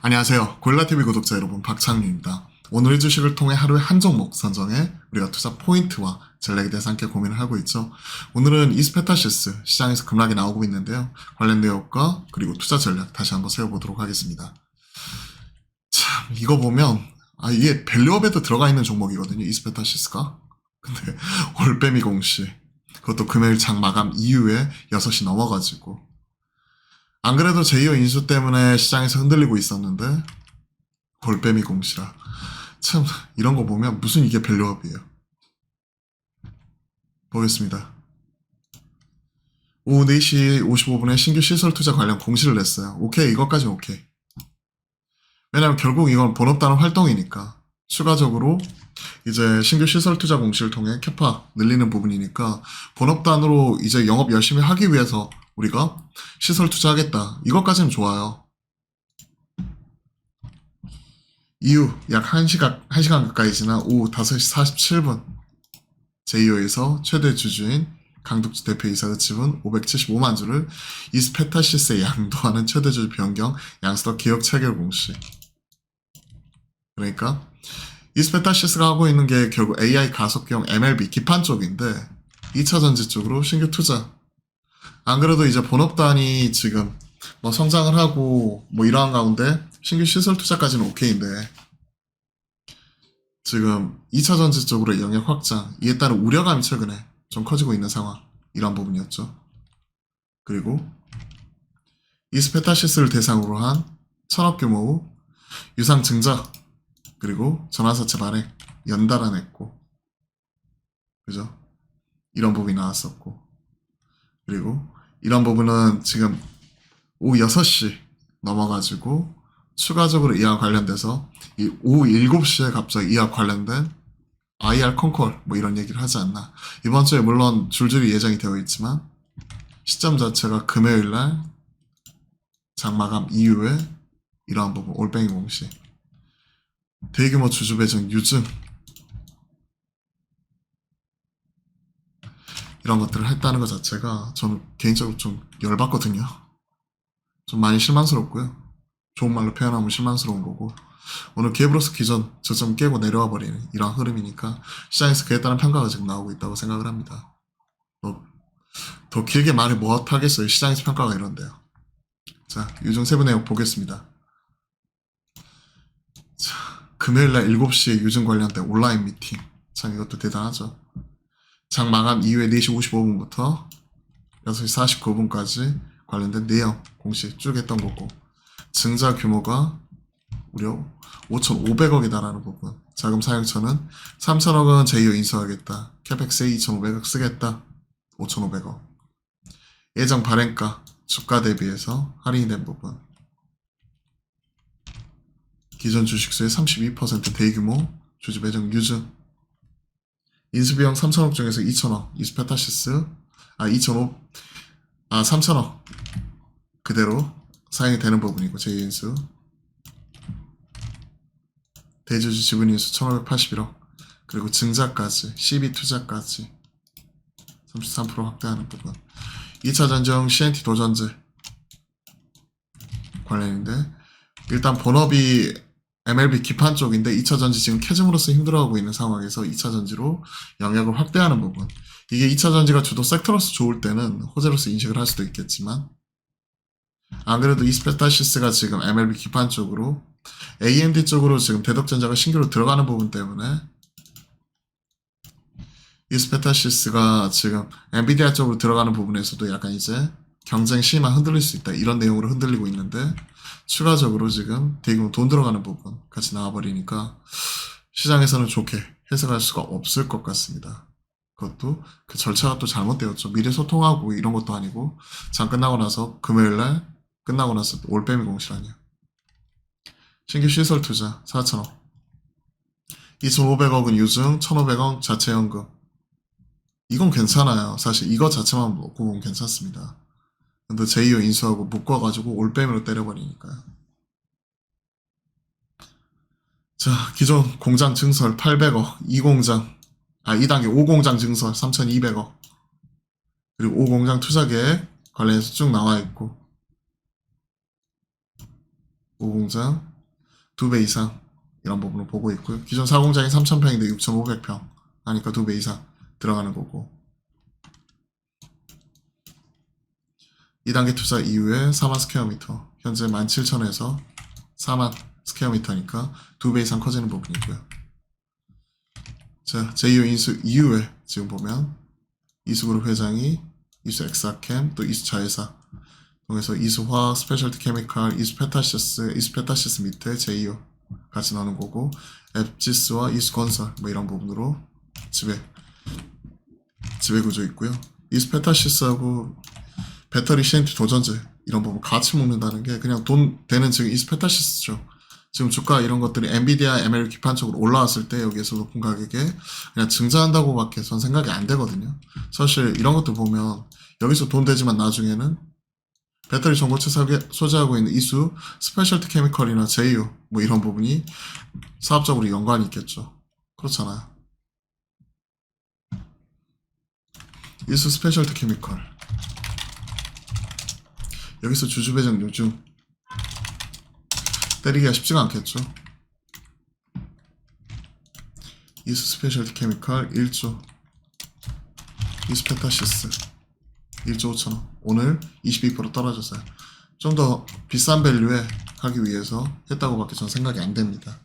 안녕하세요. 고릴라TV 구독자 여러분, 박창규입니다. 오늘 의 주식을 통해 하루에 한 종목 선정해 우리가 투자 포인트와 전략에 대해서 함께 고민을 하고 있죠. 오늘은 이스페타시스 시장에서 급락이 나오고 있는데요. 관련 내역과 그리고 투자 전략 다시 한번 세워보도록 하겠습니다. 참, 이거 보면, 아, 이게 밸류업에도 들어가 있는 종목이거든요. 이스페타시스가. 근데 올빼미 공시. 그것도 금요일 장 마감 이후에 6시 넘어가지고. 안 그래도 제2호 인수 때문에 시장에서 흔들리고 있었는데 골빼미 공시라. 참 이런 거 보면 무슨 이게 밸류업이에요? 보겠습니다. 오후 4시 55분에 신규 시설 투자 관련 공시를 냈어요. 오케이 이것까지 오케이. 왜냐면 결국 이건 본업단은 활동이니까 추가적으로 이제 신규 시설 투자 공시를 통해 캐파 늘리는 부분이니까 본업단으로 이제 영업 열심히 하기 위해서 우리가 시설 투자하겠다. 이것까지는 좋아요. 이후 약 1시간, 1시간 가까이 지난 오후 5시 47분 제2호에서 최대 주주인 강독주 대표이사 의집은 575만 주를 이스페타시스에 양도하는 최대 주주 변경 양수덕 개혁 체결 공시. 그러니까 이스페타시스가 하고 있는 게 결국 AI 가속형 MLB 기판 쪽인데 2차 전지 쪽으로 신규 투자 안 그래도 이제 본업단이 지금 뭐 성장을 하고 뭐 이러한 가운데 신규 시설 투자까지는 오케이인데 지금 2차 전지 쪽으로 영역 확장 이에 따른 우려감이 최근에 좀 커지고 있는 상황 이런 부분이었죠. 그리고 이스페타시스를 대상으로 한 천억 규모 유상 증자 그리고 전화사채 발행 연달아 냈고 그죠? 이런 부분이 나왔었고 그리고 이런 부분은 지금 오후 6시 넘어가지고 추가적으로 이와 관련돼서 이 오후 7시에 갑자기 이와 관련된 IR 컨콜 뭐 이런 얘기를 하지 않나. 이번 주에 물론 줄줄이 예정이 되어 있지만 시점 자체가 금요일 날 장마감 이후에 이러한 부분 올뱅이 공시 대규모 주주 배정 유증 이런 것들을 했다는 것 자체가 저는 개인적으로 좀 열받거든요. 좀 많이 실망스럽고요. 좋은 말로 표현하면 실망스러운 거고 오늘 기브로스 기존 저점 깨고 내려와 버리는 이런 흐름이니까 시장에서 그에 따른 평가가 지금 나오고 있다고 생각을 합니다. 뭐, 더 길게 말해 못하겠어요. 시장에서 평가가 이런데요. 자, 유중 세부 내용 보겠습니다. 자, 금요일 날 7시에 유증 관련된 온라인 미팅. 참 이것도 대단하죠. 장 마감 이후에 4시 55분부터 6시 49분까지 관련된 내용 공시 쭉 했던 거고 증자 규모가 무려 5,500억이다라는 부분. 자금 사용처는 3,000억은 제2호 인수하겠다. 캐펙스에 2,500억 쓰겠다. 5,500억. 예정 발행가 주가 대비해서 할인이 된 부분. 기존 주식수의 32% 대규모 주주 배정 유증 인수비용 3천억 중에서 2천억. 이스페타시스. 아 2천억 아 3천억. 그대로 사용이 되는 부분이고 제2인수. 대주주 지분인수 1581억. 그리고 증자까지 CB 투자까지 33% 확대하는 부분. 2차 전정 CNT 도전제 관련인데 일단 본업이 MLB 기판 쪽인데 2차 전지 지금 캐즘으로서 힘들어하고 있는 상황에서 2차 전지로 영역을 확대하는 부분. 이게 2차 전지가 주도 섹터로서 좋을 때는 호재로서 인식을 할 수도 있겠지만 안 그래도 이스페타시스가 지금 MLB 기판 쪽으로 AMD 쪽으로 지금 대덕전자가 신규로 들어가는 부분 때문에 이스페타시스가 지금 엔비디아 쪽으로 들어가는 부분에서도 약간 이제 경쟁 심화 흔들릴 수 있다 이런 내용으로 흔들리고 있는데 추가적으로 지금 대규모 돈 들어가는 부분 같이 나와버리니까 시장에서는 좋게 해석할 수가 없을 것 같습니다. 그것도 그 절차가 또 잘못되었죠. 미리 소통하고 이런 것도 아니고 장 끝나고 나서 금요일날 끝나고 나서 올빼미 공시라니요. 신규 시설 투자 4천억 2,500억은 유증 1,500억 자체 연금 이건 괜찮아요. 사실 이거 자체만 놓고 보면 괜찮습니다. 근데 제2호 인수하고 묶어가지고 올빼미로 때려버리니까요. 자, 기존 공장 증설 800억, 2공장, 아, 2단계 5공장 증설 3,200억, 그리고 5공장 투자 계획 관련해서 쭉 나와 있고, 5공장 두배 이상 이런 부분을 보고 있고요. 기존 사공장이 3,000평인데 6,500평 하니까 두배 이상 들어가는 거고 2단계 투자 이후에 4만 스퀘어미터 현재 17,000에서 4만 스퀘어미터니까 두배 이상 커지는 부분이고요. 자, 제2호 인수 이후에 지금 보면 이수그룹 회장이 이수 엑사캠 또 이수 자회사 통해서 이수화학 스페셜티 케미칼 이수 페타시스 이수 페타시스 밑에 제2호 같이 나오는 거고 앱지스와 이수 건설 뭐 이런 부분으로 지배 지배 구조 있고요. 이수 페타시스하고 배터리 CNT 도전제 이런 부분 같이 먹는다는 게 그냥 돈 되는 지금 이수 페타시스죠. 지금 주가 이런 것들이 엔비디아 ML 기판적으로 올라왔을 때 여기에서 높은 가격에 그냥 증자한다고밖에 전 생각이 안 되거든요. 사실 이런 것들 보면 여기서 돈 되지만 나중에는 배터리 전고체 소재하고 있는 이수 스페셜티 케미컬이나 제이오 뭐 이런 부분이 사업적으로 연관이 있겠죠. 그렇잖아요. 이수 스페셜티 케미컬 여기서 주주배정 요즘 때리기가 쉽지가 않겠죠. 이수 스페셜티 케미컬 1조 이스페타시스 1조 5천원 오늘 22% 떨어졌어요. 좀 더 비싼 밸류에 하기 위해서 했다고밖에 전 생각이 안 됩니다.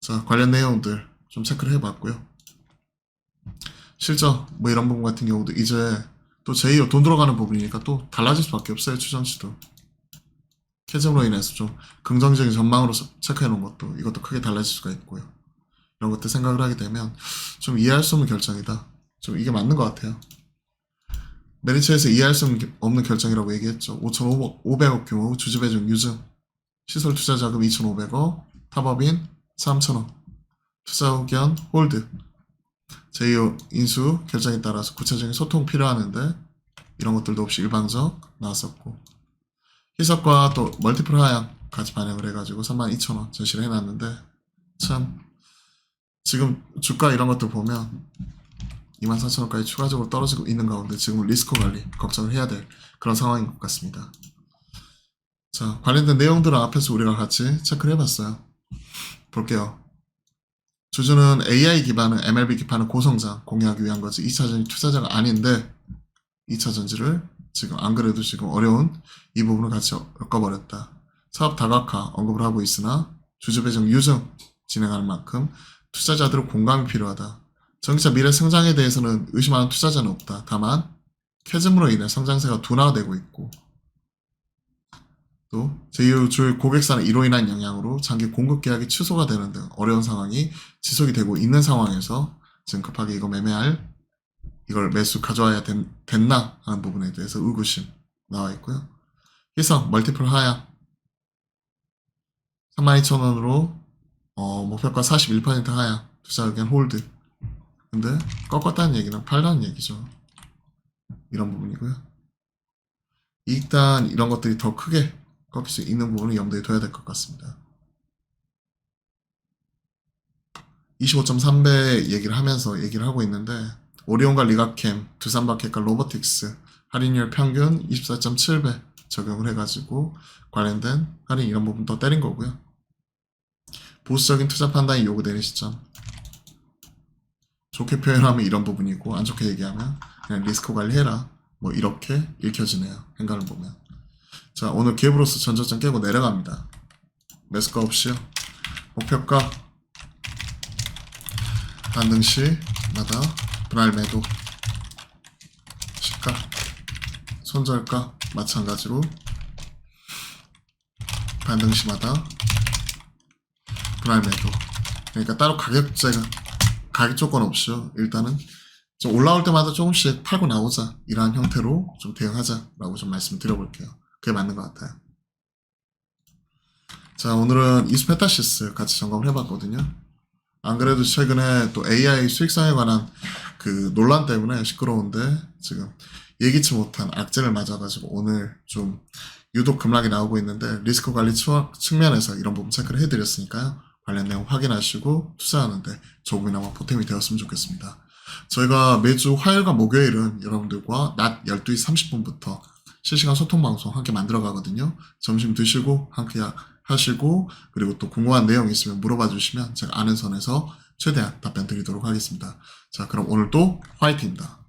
자 관련 내용들 좀 체크를 해봤고요. 실적 뭐 이런 부분 같은 경우도 이제 또 제2로 돈 들어가는 부분이니까 또 달라질 수밖에 없어요 추정치도. 캐즘으로 인해서 좀 긍정적인 전망으로 서- 체크해 놓은 것도 이것도 크게 달라질 수가 있고요. 이런 것들 생각을 하게 되면 좀 이해할 수 없는 결정이다. 좀 이게 맞는 것 같아요. 메리츠에서 이해할 수 없는 결정이라고 얘기했죠. 5,500억 규모 주주배정 유증 시설 투자 자금 2,500억 탑업인 3,000억 투자 의견 홀드 제2호 인수 결정에 따라서 구체적인 소통 필요하는데 이런 것들도 없이 일방적 나왔었고 희석과 또 멀티플 하향 같이 반영을 해가지고 32,000원 전시를 해놨는데 참 지금 주가 이런 것들 보면 24,000원까지 추가적으로 떨어지고 있는 가운데 지금 리스크 관리 걱정을 해야 될 그런 상황인 것 같습니다. 자 관련된 내용들은 앞에서 우리가 같이 체크를 해봤어요. 볼게요. 주주는 AI 기반의 MLB 기반의 고성장 공유하기 위한 거지 2차전지 투자자가 아닌데 2차전지를 지금 안 그래도 지금 어려운 이 부분을 같이 엮어버렸다. 사업 다각화 언급을 하고 있으나 주주 배정 유증 진행하는 만큼 투자자들의 공감이 필요하다. 전기차 미래 성장에 대해서는 의심하는 투자자는 없다. 다만 캐즘으로 인해 성장세가 둔화되고 있고 또 제2의 주 고객사는 이로 인한 영향으로 장기 공급 계약이 취소가 되는 등 어려운 상황이 지속이 되고 있는 상황에서 지금 급하게 이거 매매할 이걸 매수 가져와야 된, 됐나 하는 부분에 대해서 의구심 나와 있고요. 희석 멀티플 하향 32,000원으로 어, 목표가 41% 하향 투자 의견 홀드 근데 꺾었다는 얘기는 팔다는 얘기죠. 이런 부분이고요. 일단 이런 것들이 더 크게 꺾일 수 있는 부분을 염두에 둬야 될 것 같습니다. 25.3배 얘기를 하면서 얘기를 하고 있는데 오리온과 리가캠, 두산바켓과 로보틱스 할인율 평균 24.7배 적용을 해가지고 관련된 할인 이런 부분 더 때린 거고요. 보수적인 투자 판단이 요구되는 시점. 좋게 표현하면 이런 부분이고 안 좋게 얘기하면 그냥 리스크 관리해라. 뭐 이렇게 읽혀지네요. 행간을 보면. 자 오늘 갭으로서 전저점 깨고 내려갑니다. 매수가 없이요. 목표가 반등 시마다 분할 매도 시가 손절가 마찬가지로 반등 시마다 분할 매도 그러니까 따로 가격제가 가격 조건 없이요 일단은 좀 올라올 때마다 조금씩 팔고 나오자 이러한 형태로 좀 대응하자라고 좀 말씀을 드려볼게요 그게 맞는 것 같아요 자 오늘은 이스페타시스 같이 점검을 해봤거든요 안 그래도 최근에 또 AI 수익성에 관한 그 논란 때문에 시끄러운데 지금 예기치 못한 악재를 맞아가지고 오늘 좀 유독 급락이 나오고 있는데 리스크 관리 추- 측면에서 이런 부분 체크를 해드렸으니까요. 관련 내용 확인하시고 투자하는데 조금이나마 보탬이 되었으면 좋겠습니다. 저희가 매주 화요일과 목요일은 여러분들과 낮 12시 30분부터 실시간 소통 방송 함께 만들어 가거든요. 점심 드시고 함께 하시고 그리고 또 궁금한 내용 있으면 물어봐 주시면 제가 아는 선에서 최대한 답변 드리도록 하겠습니다. 자, 그럼 오늘도 화이팅입니다.